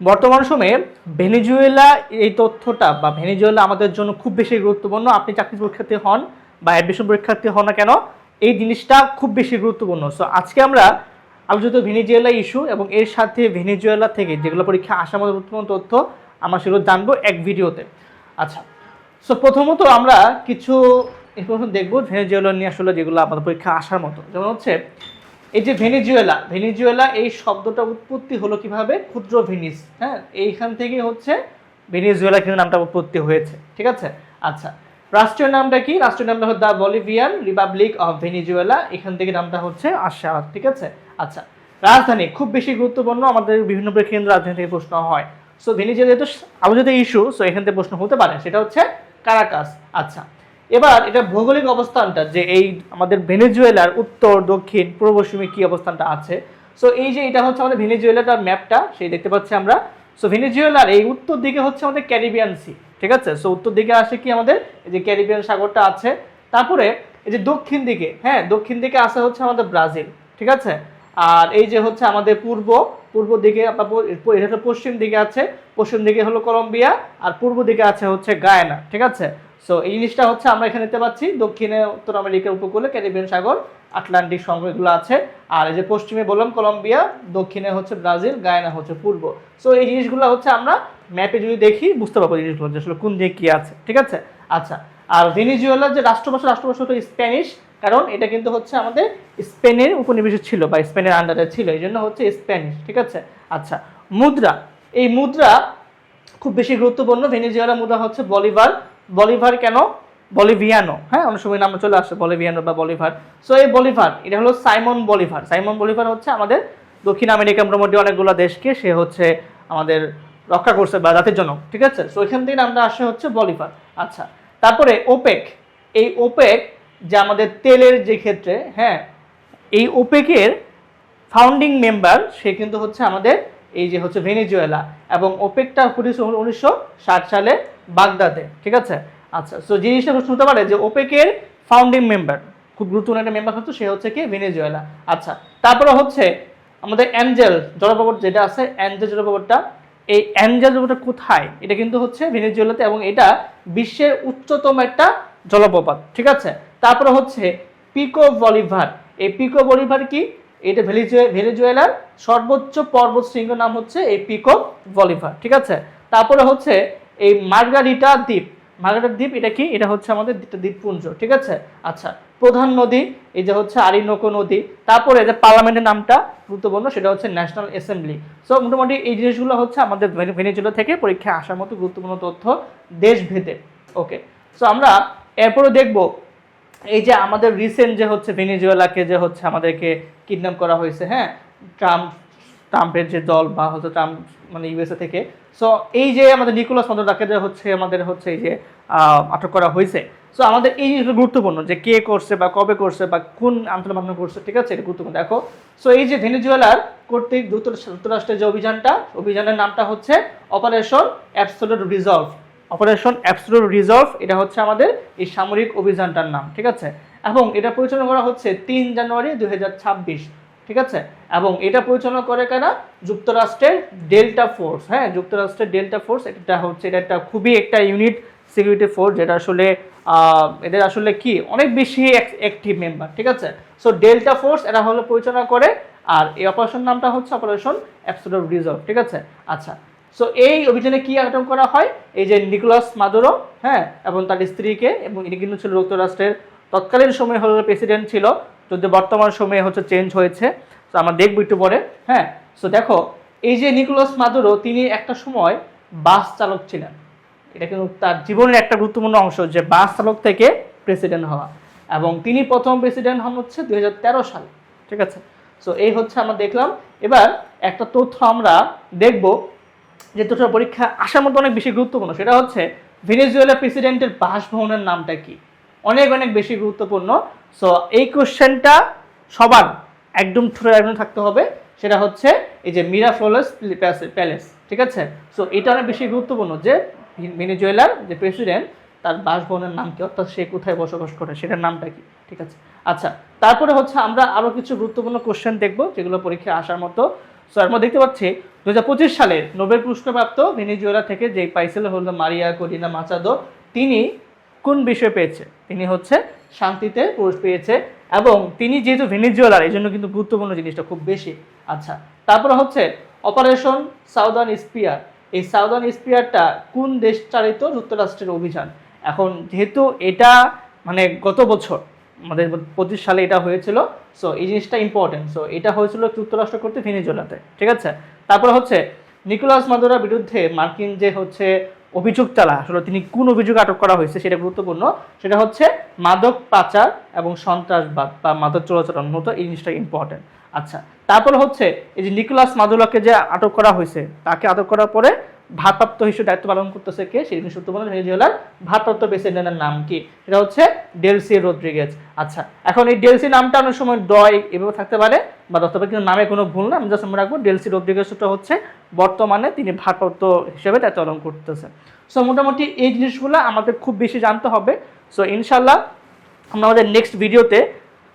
বর্তমান সময়ে ভেনিজুয়েলা এই তথ্যটা বা ভেনিজুয়েলা আমাদের জন্য খুব বেশি গুরুত্বপূর্ণ। আপনি চাকরি পরীক্ষার্থী হন বা অ্যাডমিশন পরীক্ষার্থী হন না কেন, এই জিনিসটা খুব বেশি গুরুত্বপূর্ণ। সো আজকে আমরা আলোচিত ভেনিজুয়েলা ইস্যু এবং এর সাথে ভেনিজুয়েলা থেকে যেগুলো পরীক্ষা আসার মতো গুরুত্বপূর্ণ তথ্য, আমরা সেগুলো জানব এক ভিডিওতে। আচ্ছা সো প্রথমত আমরা কিছু ইনফরমেশন দেখব ভেনিজুয়েলা নিয়ে আসলে যেগুলো আমাদের পরীক্ষা আসার মতো। যেমন হচ্ছে এই যে ভেনিজুয়েলা ভেনিজুয়েলা এই শব্দটা উৎপত্তি হলো কীভাবে? ক্ষুদ্র ভেনিস হ্যাঁ? এইখান থেকে হচ্ছে ভেনিজুয়েলা কিন্তু নামটা উৎপত্তি হয়েছে, ঠিক আছে? আচ্ছা রাষ্ট্রীয় নামটা কি? রাষ্ট্রীয় নামটা হচ্ছে the Bolivian Republic of Venezuela, এখান থেকে নামটা হচ্ছে আসা ঠিক আছে? আচ্ছা রাজধানী, খুব বেশি গুরুত্বপূর্ণ, আমাদের বিভিন্ন কেন্দ্র রাজধানী থেকে প্রশ্ন হয়। সো ভেনিজুয়েলা যেহেতু আলোচিত ইস্যু সো এখান থেকে প্রশ্ন হতে পারে, সেটা হচ্ছে কারাকাস আচ্ছা। এবার এটা ভৌগোলিক অবস্থানটা, যে এই আমাদের ভেনেজুয়েলার উত্তর, দক্ষিণ, পূর্ব পশ্চিমে কি অবস্থানটা আছে। সো এই যে এটা হচ্ছে আমাদের ভেনেজুয়েলাটার ম্যাপটা, সেই দেখতে পাচ্ছি আমরা। সো ভেনেজুয়েলার এই উত্তর দিকে হচ্ছে আমাদের ক্যারিবিয়ান সি, ঠিক আছে? সো উত্তর দিকে আসে কি আমাদের? এই যে ক্যারিবিয়ান সাগরটা আছে। তারপরে এই যে দক্ষিণ দিকে হ্যাঁ দক্ষিণ দিকে আসে হচ্ছে আমাদের ব্রাজিল, ঠিক আছে? আর এই যে হচ্ছে আমাদের পূর্ব পূর্ব দিকে এটা পশ্চিম দিকে আছে। পশ্চিম দিকে হলো কলম্বিয়া, আর পূর্ব দিকে আছে হচ্ছে গায়না, ঠিক আছে? সো এই জিনিসটা হচ্ছে আমরা এখানে দেখতে পাচ্ছি। দক্ষিণে, উত্তর আমেরিকার উপকূলে, ক্যারিবিয়ান সাগর, আটলান্টিক সাগরগুলো আছে। আর এই যে পশ্চিমে বললাম, কলম্বিয়া, দক্ষিণে হচ্ছে ব্রাজিল, গায়না হচ্ছে পূর্ব। সো এই জিনিসগুলো হচ্ছে আমরা ম্যাপে যদি দেখি, বুঝতে পারব জিনিসগুলো আসলে কোন দিকে কি আছে, ঠিক আছে? আচ্ছা আর ভেনিজুয়েলার যে রাষ্ট্রভাষা রাষ্ট্রভাষা হলো স্প্যানিশ, কারণ এটা কিন্তু হচ্ছে আমাদের স্পেনের উপনিবেশে ছিল বা স্পেনের আন্ডারে ছিল, এই জন্য হচ্ছে স্প্যানিশ, ঠিক আছে? আচ্ছা মুদ্রা, এই মুদ্রা খুব বেশি গুরুত্বপূর্ণ। ভেনিজুয়েলা মুদ্রা হচ্ছে বলিভার বলিভার কেন? বলিভিয়ানো। হ্যাঁ অনেক সময় নাম চলে আসে বলিভিয়ানো বা বলিভার। সো এই বলিভার, এটা হলো সাইমন বলিভার। সাইমন বলিভার হচ্ছে আমাদের দক্ষিণ আমেরিকা মোটামুটি অনেকগুলো দেশকে সে হচ্ছে আমাদের রক্ষা করছে বা জাতির জন্য, ঠিক আছে? সো এখান থেকে নামটা আসে হচ্ছে বলিভার। আচ্ছা তারপরে ওপেক। এই ওপেক যে আমাদের তেলের যে ক্ষেত্রে হ্যাঁ এই ওপেকের ফাউন্ডিং মেম্বার সে কিন্তু হচ্ছে আমাদের এই যে হচ্ছে ভেনেজুয়েলা। এবং ওপেকটা উনিশশো ষাট সালে বাগদাদে, ঠিক আছে? আচ্ছা সো জিনিসটা প্রশ্ন হতে পারে যে ওপেকের ফাউন্ডিং মেম্বার খুব গুরুত্বপূর্ণ একটা মেম্বার হচ্ছে, সে হচ্ছে কি? ভেনেজুয়েলা। আচ্ছা তারপরে হচ্ছে আমাদের অ্যাঞ্জেল জলপ্রপাত যেটা আছে, অ্যাঞ্জেল জলপ্রপাতটা, এই অ্যাঞ্জেল জলপ্রপাতটা কোথায়? এটা কিন্তু হচ্ছে ভেনেজুয়েলাতে এবং এটা বিশ্বের উচ্চতম একটা জলপ্রপাত, ঠিক আছে? তারপরে হচ্ছে পিকো বলিভার। এই পিকো বলিভার কি? এটা ভেনিজুয়ে- ভেনেজুয়েলার সর্বোচ্চ পর্বত শৃঙ্গ নাম হচ্ছে এই পিকো বলিভার, ঠিক আছে? তারপরে হচ্ছে এই মার্গারিটা দ্বীপ। মার্গারিটা দ্বীপ, এটা কি? এটা হচ্ছে আমাদের দ্বীপপুঞ্জ, ঠিক আছে? আচ্ছা প্রধান নদী, এই যে হচ্ছে আরিনোকো নদী, তারপরে যে পার্লামেন্টের নামটা গুরুত্বপূর্ণ, সেটা হচ্ছে ন্যাশনাল অ্যাসেম্বলি। সো মোটামুটি এই জিনিসগুলো হচ্ছে আমাদের ভেনে- ভেনেজুয়েলা থেকে পরীক্ষায় আসার মতো গুরুত্বপূর্ণ তথ্য দেশভেদে। ওকে সো আমরা এরপরে দেখব এই যে আমাদের রিসেন্ট যে হচ্ছে ভেনেজুয়েলাকে যে হচ্ছে আমাদেরকে কিডন্যাপ করা হয়েছে হ্যাঁ? ট্রাম্প ট্রাম্পের যে দল বা হচ্ছে ট্রাম্প মানে ইউএসএ থেকে। সো এই যে আমাদের নিকোলাস মাদুরাকে যে হচ্ছে আমাদের হচ্ছে এই যে আটক করা হয়েছে। সো আমাদের এই জিনিসগুলো গুরুত্বপূর্ণ যে কে করছে বা কবে করছে বা কোন আন্তর্জাতিক মাধ্যমে করছে, ঠিক আছে? এটা গুরুত্বপূর্ণ। দেখো সো এই যে ভেনেজুয়েলার কর্তৃক যুক্তরাষ্ট্র- যুক্তরাষ্ট্রের যে অভিযানটা, অভিযানের নামটা হচ্ছে Operation Absolute Resolve Operation Absolute Resolve এটা হচ্ছে আমাদের এই সামরিক অভিযানটার নাম, ঠিক আছে? এবং এটা পরিচালনা করা হচ্ছে তিন জানুয়ারি দুই হাজার ছাব্বিশ। ঠিক আছে? এবং এটা পরিচালনা করে কেনা যুক্তরাষ্ট্রের ডেল্টা ফোর্স। হ্যাঁ যুক্তরাষ্ট্রের ডেল্টা ফোর্স, এটা হচ্ছে, এটা একটা খুবই একটা ইউনিট সিকিউরিটি ফোর্স, যেটা আসলে এদের আসলে কি? অনেক বেশি অ্যাক্টিভ মেম্বার ঠিক আছে? সো ডেল্টা ফোর্স, এরা হলো পরিচালনা করে, আর এই অপারেশন নামটা হচ্ছে অপারেশন অ্যাবসোলুট রিজলভ ঠিক আছে? আচ্ছা সো এই অভিযানে কি আটক করা হয়? এই যে নিকোলাস মাদুরো হ্যাঁ এবং তার স্ত্রীকে, এবং ইনি কিন্তু ছিল যুক্তরাষ্ট্রের তৎকালীন সময় হলো প্রেসিডেন্ট ছিল যদি বর্তমান সময়ে হচ্ছে চেঞ্জ হয়েছে, তো আমরা দেখব একটু পরে হ্যাঁ? সো দেখো, এই যে নিকোলাস মাদুরো, তিনি একটা সময় বাস চালক ছিলেন। এটা কিন্তু তার জীবনের একটা গুরুত্বপূর্ণ অংশ যে বাস চালক থেকে প্রেসিডেন্ট হওয়া। এবং তিনি প্রথম প্রেসিডেন্ট হন হচ্ছে দুই হাজার তেরো সালে, ঠিক আছে? সো এই হচ্ছে আমরা দেখলাম। এবার একটা তথ্য আমরা দেখব যে তথ্য পরীক্ষা আসার মতো অনেক বেশি গুরুত্বপূর্ণ। সেটা হচ্ছে ভেনেজুয়েলা প্রেসিডেন্টের বাসভবনের নামটা কি? অনেক অনেক বেশি গুরুত্বপূর্ণ। সো এই কোশ্চেনটা সবার একদম ঠোঁটে একদম থাকতে হবে। সেটা হচ্ছে এই যে মিরাফ্লোলেস প্যালেস, ঠিক আছে? সো এটা অনেক বেশি গুরুত্বপূর্ণ যে ভেনেজুয়েলার যে প্রেসিডেন্ট, তার বাসভবনের নাম কি? অর্থাৎ সে কোথায় বসবাস করে, সেটার নামটা কি? ঠিক আছে? আচ্ছা তারপরে হচ্ছে আমরা আরও কিছু গুরুত্বপূর্ণ কোশ্চেন দেখব, যেগুলো পরীক্ষায় আসার মতো। সো আমরা দেখতে পাচ্ছি দুই হাজার পঁচিশ সালে নোবেল পুরস্কারপ্রাপ্ত ভেনিজুয়েলা থেকে যে পাইছিল হলো মারিয়া, করিনা মাচাদো, তিনি কোন বিষয় পেয়েছে? তিনি হচ্ছে শান্তিতে পুরস্কার পেয়েছে এবং তিনি যেহেতু ভেনিজুয়েলার, এই জন্য কিন্তু গুরুত্বপূর্ণ জিনিসটা খুব বেশি। আচ্ছা তারপরে হচ্ছে অপারেশন সাউদার্ন স্পিয়ার। এই সাউদার্ন স্পিয়ারটা কোন দেশ চালিত যুক্তরাষ্ট্রের অভিযান? এখন যেহেতু এটা মানে গত বছর, আমাদের পঁচিশ সালে এটা হয়েছিল সো এই জিনিসটা ইম্পর্টেন্ট সো এটা হয়েছিল যুক্তরাষ্ট্র করতে ভেনিজুয়েলাতে, ঠিক আছে? তারপরে হচ্ছে নিকোলাস মাদুরার বিরুদ্ধে মার্কিন যে হচ্ছে অভিযোগ চালা আসলে তিনি কোন অভিযোগ আটক করা হয়েছে সেটা গুরুত্বপূর্ণ। সেটা হচ্ছে মাদক পাচার এবং সন্ত্রাসবাদ বা মাদক চোরাচালান মতো এই জিনিসটা ইম্পর্টেন্ট আচ্ছা তারপর হচ্ছে এই যে নিকোলাস মাদুলাকে যে আটক করা হয়েছে, তাকে আটক করার পরে ভারপ্রাপ্ত হিসেবে দায়িত্ব পালন করতেছে কে? সেই জিনিস গুরুত্বপূর্ণ ভেনেজুয়েলার ভারপ্রাপ্ত প্রেসিডেন্টের নাম কি? সেটা হচ্ছে ডেলসি রদ্রিগেজ আচ্ছা এখন এই ডেলসি নামটা অনেক সময় ডয় এভাবে থাকতে পারে। বা কিন্তু নামে কোনো ভুল না। আমি জাস্ট মনে রাখব ডেলসি রদ্রিগেজটা হচ্ছে বর্তমানে তিনি ভারপ্রাপ্ত হিসেবে দায়িত্ব পালন করতেছে। সো মোটামুটি এই জিনিসগুলো আমাদের খুব বেশি জানতে হবে। সো ইনশাল্লাহ আমরা আমাদের নেক্সট ভিডিওতে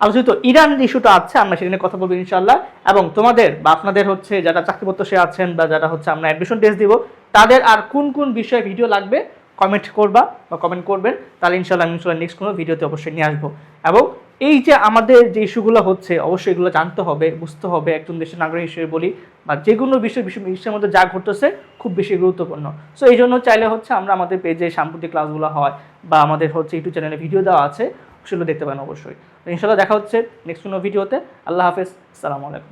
আলোচিত ইরান ইস্যুটা আছে, আমরা সেখানে কথা বলব ইনশাল্লাহ এবং তোমাদের বা আপনাদের হচ্ছে যারা চাকরি প্রত্যাশী আছেন বা যারা হচ্ছে আমরা অ্যাডমিশন টেস্ট দিব, তাদের আর কোন কোন বিষয়ে ভিডিও লাগবে কমেন্ট করবা বা কমেন্ট করবেন। তাহলে ইনশাল্লাহ আমি ইনশাল্লাহ নেক্সট কোনো ভিডিওতে অবশ্যই নিয়ে আসব। এবং এই যে আমাদের যে ইস্যুগুলো হচ্ছে, অবশ্যই এগুলো জানতে হবে, বুঝতে হবে, একজন দেশের নাগরিক হিসেবে বলি, বা যে কোনো বিষয় বিশ্ব বিশ্বের মধ্যে যা ঘটতেছে খুব বেশি গুরুত্বপূর্ণ। সো এই জন্য চাইলে হচ্ছে আমরা আমাদের পেজে সাম্প্রতিক ক্লাসগুলো হয়, বা আমাদের হচ্ছে ইউটিউব চ্যানেলে ভিডিও দেওয়া আছে, সেগুলো দেখতে পারেন অবশ্যই। ইনশাল্লাহ দেখা হচ্ছে নেক্সট কোনো ভিডিওতে আল্লাহ হাফেজ আসসালামু আলাইকুম।